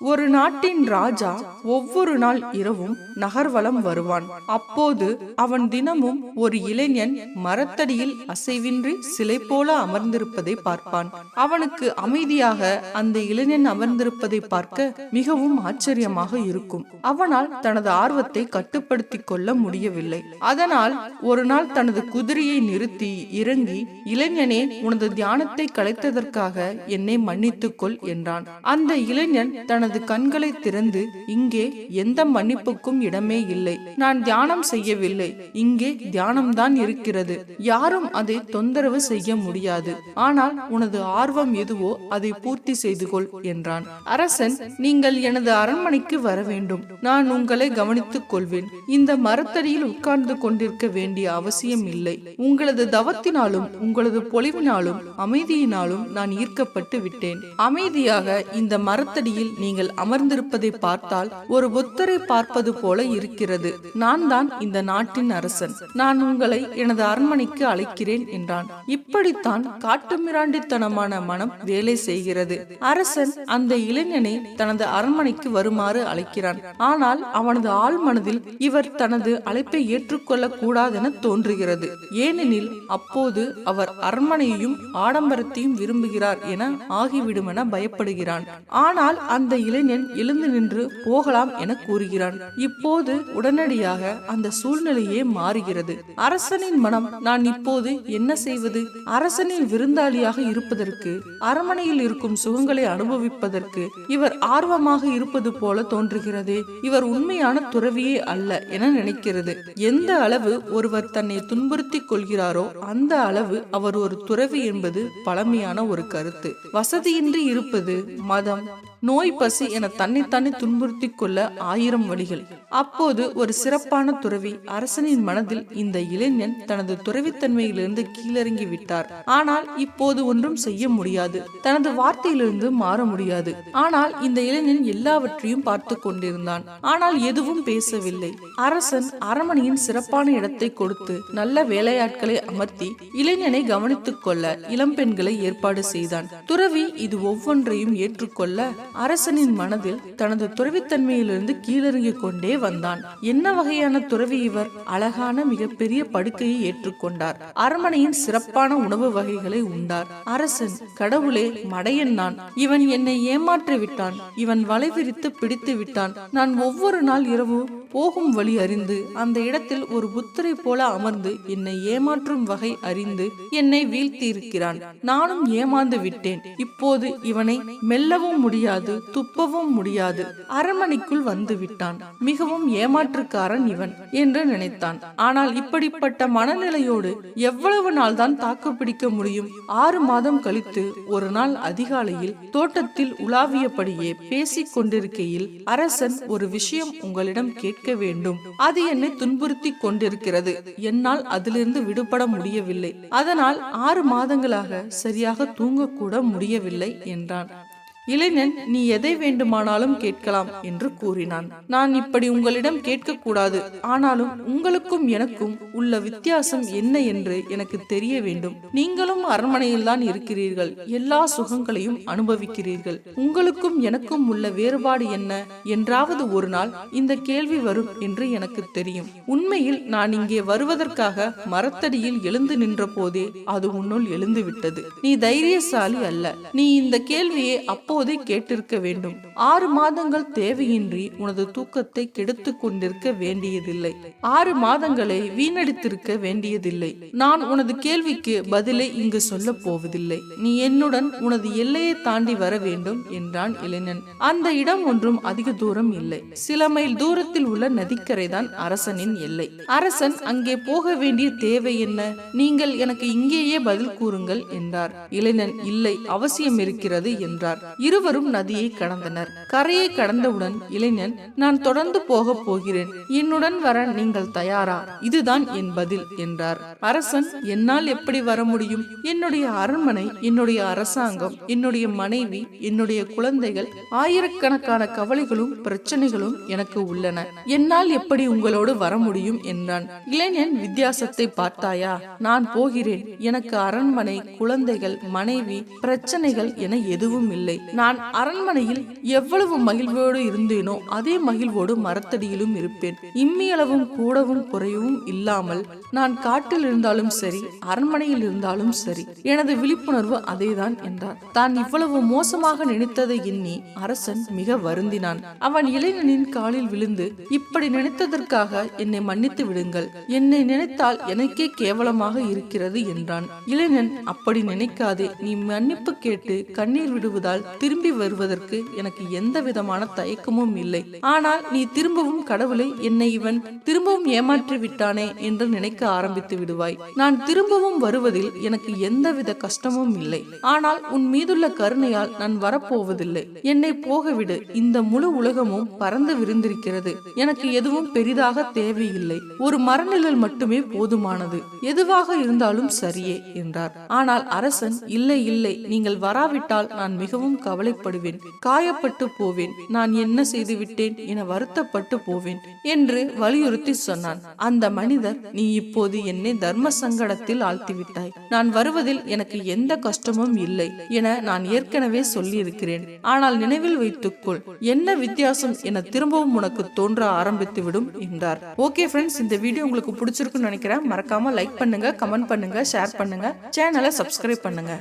ஒரு நாட்டின் ராஜா ஒவ்வொரு நாள் இரவும் நகர்வலம் வருவான். அப்போது அவன் தினமும் ஒரு இளைஞன் மரத்தடியில் அசைவின்றி சிலை போல அமர்ந்திருப்பதை பார்ப்பான். அவனுக்கு அமைதியாக அந்த இளைஞன் அமர்ந்திருப்பதை பார்க்க மிகவும் ஆச்சரியமாக இருக்கும். அவனால் தனது ஆர்வத்தை கட்டுப்படுத்திக் கொள்ள முடியவில்லை. அதனால் ஒரு நாள் தனது குதிரையை நிறுத்தி இறங்கி இளைஞனே உனது தியானத்தை கலைத்ததற்காக என்னை மன்னித்துக் கொள் என்றான். அந்த இளைஞன் தனது தனது கண்களை திறந்து இங்கே எந்த மன்னிப்புக்கும் இடமே இல்லை. நான் தியானம் செய்யவில்லை. இங்கே தியானம்தான் இருக்கிறது. யாரும் அதை தொந்தரவு செய்ய முடியாது. ஆனால் உனது ஆர்வம் எதுவோ அதை பூர்த்தி செய்து கொள் என்றான். அரசன் நீங்கள் எனது அரண்மனைக்கு வர வேண்டும். நான் உங்களை கவனித்துக் கொள்வேன். இந்த மரத்தடியில் உட்கார்ந்து கொண்டிருக்க வேண்டிய அவசியம் இல்லை. உங்களது தவத்தினாலும் உங்களது பொலிவினாலும் அமைதியினாலும் நான் ஈர்க்கப்பட்டு விட்டேன். அமைதியாக இந்த மரத்தடியில் நீங்கள் அமர்ந்திருப்பதை பார்த்தால் ஒரு புத்தரை பார்ப்பது போல இருக்கிறது. நான் தான் இந்த நாட்டின் அரசன். நான் உங்களை எனது அரண்மனைக்கு அழைக்கிறேன் என்றான். இப்படித்தான் காட்டுமிராண்டித்தனமான மனம் வேலை செய்கிறது. அரசன் அந்த இளைஞனை தனது அரண்மனைக்கு வருமாறு அழைக்கிறான். ஆனால் அவனது ஆள் மனதில் இவர் தனது அழைப்பை ஏற்றுக்கொள்ள கூடாதென தோன்றுகிறது. ஏனெனில் அப்போது அவர் அரண்மனையையும் ஆடம்பரத்தையும் விரும்புகிறார் என ஆகிவிடுமென பயப்படுகிறான். ஆனால் அந்த இளைஞன் எழுந்து நின்று போகலாம் என கூறுகிறான். இப்போது உடனடியாக அந்த சூழ்நிலையே மாறுகிறது. அரசனின் மனம் நான் இப்போது என்ன செய்வது? அரசனின் விருந்தாளியாக இருப்பதற்கு அரண்மனையில் இருக்கும் சுகங்களை அனுபவிப்பதற்கு இவர் ஆர்வமாக இருப்பது போல தோன்றுகிறதே. இவர் உண்மையான துறவியே அல்ல என நினைக்கிறது. எந்த அளவு ஒருவர் தன்னை துன்புறுத்திக் கொள்கிறாரோ அந்த அளவு அவர் ஒரு துறவி என்பது பழமையான ஒரு கருத்து. வசதியின்றி இருப்பது மதம் நோய் பசி பசி என தன்னைத்தானே துன்புறுத்தி கொள்ள ஆயிரம் வழிகள். அப்போது ஒரு சிறப்பான துறவி அரசனின் மனதில் இந்த இளைஞன் தனது துறவித்தன்மையிலிருந்து கீழிறங்கி விட்டார். ஆனால் இப்போது ஒன்றும் செய்ய முடியாது. தனது வார்த்தையிலிருந்து மாற முடியாது. ஆனால் இந்த இளைஞன் எல்லாவற்றையும் பார்த்து கொண்டிருந்தான். ஆனால் எதுவும் பேசவில்லை. அரசன் அரண்மனையின் சிறப்பான இடத்தை கொடுத்து நல்ல வேலையாட்களை அமர்த்தி இளைஞனை கவனித்துக் கொள்ள இளம்பெண்களை ஏற்பாடு செய்தான். துறவி இது ஒவ்வொன்றையும் ஏற்றுக்கொள்ள அரசனின் மனதில் தனது துறவித்தன்மையிலிருந்து கீழிறங்கிக் கொண்டே வந்தான். என்ன வகையான துறவி இவர்? அழகான மிகப்பெரிய படுக்கையை ஏற்றுக்கொண்டார். அரண்மனையின் சிறப்பான உணவு வகைகளை உண்டார். அரசன் கடவுளே மடையன் நான். இவன் என்னை ஏமாற்றி விட்டான். இவன் வலை விரித்து பிடித்து விட்டான். நான் ஒவ்வொரு நாள் இரவு போகும் வழி அறிந்து அந்த இடத்தில் ஒரு புத்தரை போல அமர்ந்து என்னை ஏமாற்றும் வகை அறிந்து என்னை வீழ்த்தி இருக்கிறான் நானும் ஏமாந்து விட்டேன். இப்போது இவனை மெல்லவும் முடியாது துப்ப துப்பவும் முடியாது. அரண்மனைக்குள் வந்து விட்டான் மிகவும் ஏமாற்றுக்காரன் இவன் என்று நினைத்தான். ஆனால் இப்படிப்பட்ட மனநிலையோடு எவ்வளவு நாள் தான் தாக்கு பிடிக்க முடியும்? ஆறு மாதம் கழித்து ஒரு நாள் அதிகாலையில் தோட்டத்தில் உலாவியபடியே பேசிக் கொண்டிருக்கையில் அரசன் ஒரு விஷயம் உங்களிடம் கேட்க வேண்டும். அது என்னை துன்புறுத்தி கொண்டிருக்கிறது. என்னால் அதிலிருந்து விடுபட முடியவில்லை. அதனால் ஆறு மாதங்களாக சரியாக தூங்கக்கூட முடியவில்லை என்றான். இளைஞன் நீ எதை வேண்டுமானாலும் கேட்கலாம் என்று கூறினான். நான் இப்படி உங்களிடம் கேட்கக்கூடாது. ஆனாலும் உங்களுக்கும் எனக்கும் உள்ள வித்தியாசம் என்ன என்று எனக்கு தெரிய வேண்டும். நீங்களும் அரண்மனையில் தான் இருக்கிறீர்கள். எல்லா சுகங்களையும் அனுபவிக்கிறீர்கள். உங்களுக்கும் எனக்கும் உள்ள வேறுபாடு என்ன? என்றாவது ஒரு நாள் இந்த கேள்வி வரும் என்று எனக்கு தெரியும். உண்மையில் நான் இங்கே வருவதற்காக மரத்தடியில் எழுந்து நின்ற போதே அது உன்னுள் எழுந்து விட்டது நீ தைரியசாலி அல்ல. நீ இந்த கேள்வியை அப்போ அப்போதே கேட்டிருக்க வேண்டும். ஆறு மாதங்கள் தேவையின்றி உனது தூக்கத்தை கெடுத்து கொண்டிருக்க வேண்டியதில்லை. ஆறு மாதங்களை வீணடித்திருக்க வேண்டியதில்லை. நான் உனது கேள்விக்கு பதிலை இங்கு சொல்ல போவதில்லை. நீ என்னுடன் உனது எல்லையை தாண்டி வர வேண்டும் என்றான் இளைஞன். அந்த இடம் ஒன்றும் அதிக தூரம் இல்லை. சில மைல் தூரத்தில் உள்ள நதிக்கரைதான் அரசனின் எல்லை. அரசன் அங்கே போக வேண்டிய தேவை என்ன? நீங்கள் எனக்கு இங்கேயே பதில் கூறுங்கள் என்றார். இளைஞன் இல்லை அவசியம் இருக்கிறது என்றார். இருவரும் நதியை கடந்தனர். கரையை கடந்தவுடன் இளைஞன் நான் தொடர்ந்து போக போகிறேன். என்னுடன் வர நீங்கள் தயாரா? இதுதான் என் பதில் என்றார். அரசன் என்னால் எப்படி வர முடியும்? என்னுடைய அரண்மனை என்னுடைய அரசாங்கம் என்னுடைய மனைவி என்னுடைய குழந்தைகள் ஆயிரக்கணக்கான கவலைகளும் பிரச்சனைகளும் எனக்கு உள்ளன. என்னால் எப்படி உங்களோடு வர முடியும்? என்றான். இளைஞன் வித்தியாசத்தை பார்த்தாயா? நான் போகிறேன். எனக்கு அரண்மனை குழந்தைகள் மனைவி பிரச்சனைகள் என எதுவும் இல்லை. நான் அரண்மனையில் எவ்வளவு மகிழ்வோடு இருந்தேனோ அதே மகிழ்வோடு மரத்தடியிலும் இருப்பேன். இம்மியளவும் கூடவும் குறையவும் இல்லாமல் நான் காட்டில் இருந்தாலும் சரி அரண்மனையில் இருந்தாலும் சரி எனது விழிப்புணர்வு அதேதான் என்றார். தான் இவ்வளவு மோசமாக நினைத்ததை எண்ணி அரசன் மிக வருந்தினான். அவன் இளைஞனின் காலில் விழுந்து இப்படி நினைத்ததற்காக என்னை மன்னித்து விடுங்கள். என்னை நினைத்தால் எனக்கே கேவலமாக இருக்கிறது என்றான். இளைஞன் அப்படி நினைக்காதே. நீ மன்னிப்பு கேட்டு கண்ணீர் விடுவதால் திரும்பி வருவதற்கு எனக்கு எந்த விதமான தயக்கமும் இல்லை. ஆனால் நீ திரும்பவும் கடவுளை என்னை இவன் திரும்பவும் ஏமாற்றி விட்டானே என்று நினைக்க ஆரம்பித்து விடுவாய். நான் திரும்பவும் வருவதில் எனக்கு எந்தவித கஷ்டமும் இல்லை. ஆனால் உன் மீதுள்ள கருணையால் நான் வரப்போவதில்லை. என்னை போகவிடு. இந்த முழு உலகமும் பறந்து விரிந்திருக்கிறது. எனக்கு எதுவும் பெரிதாக தேவையில்லை. ஒரு மரநிழல் மட்டுமே போதுமானது. எதுவாக இருந்தாலும் சரியே என்றார். ஆனால் அரசன் இல்லை இல்லை நீங்கள் வராவிட்டால் நான் மிகவும் கவலைப்படுவேன். காயப்பட்டு போவேன். நான் என்ன செய்து விட்டேன் என வருத்தப்பட்டு போவேன் என்று வலியுறுத்தி சொன்னான். அந்த மனிதர் நீ இப்போது என்னை தர்ம சங்கடத்தில் ஆழ்த்திவிட்டாய். நான் வருவதில் எனக்கு எந்த கஷ்டமும் இல்லை என நான் ஏற்கனவே சொல்லியிருக்கிறேன். ஆனால் நினைவில் வைத்துக்கொள் என்ன வித்தியாசம் என திரும்பவும் உனக்கு தோன்ற ஆரம்பித்து விடும் என்றார். ஓகே ஃப்ரெண்ட்ஸ் இந்த வீடியோ உங்களுக்கு பிடிச்சிருக்குன்னு நினைக்கிறேன். மறக்காம லைக் பண்ணுங்க கமெண்ட் பண்ணுங்க ஷேர் பண்ணுங்க சேனலை சப்ஸ்கிரைப் பண்ணுங்க.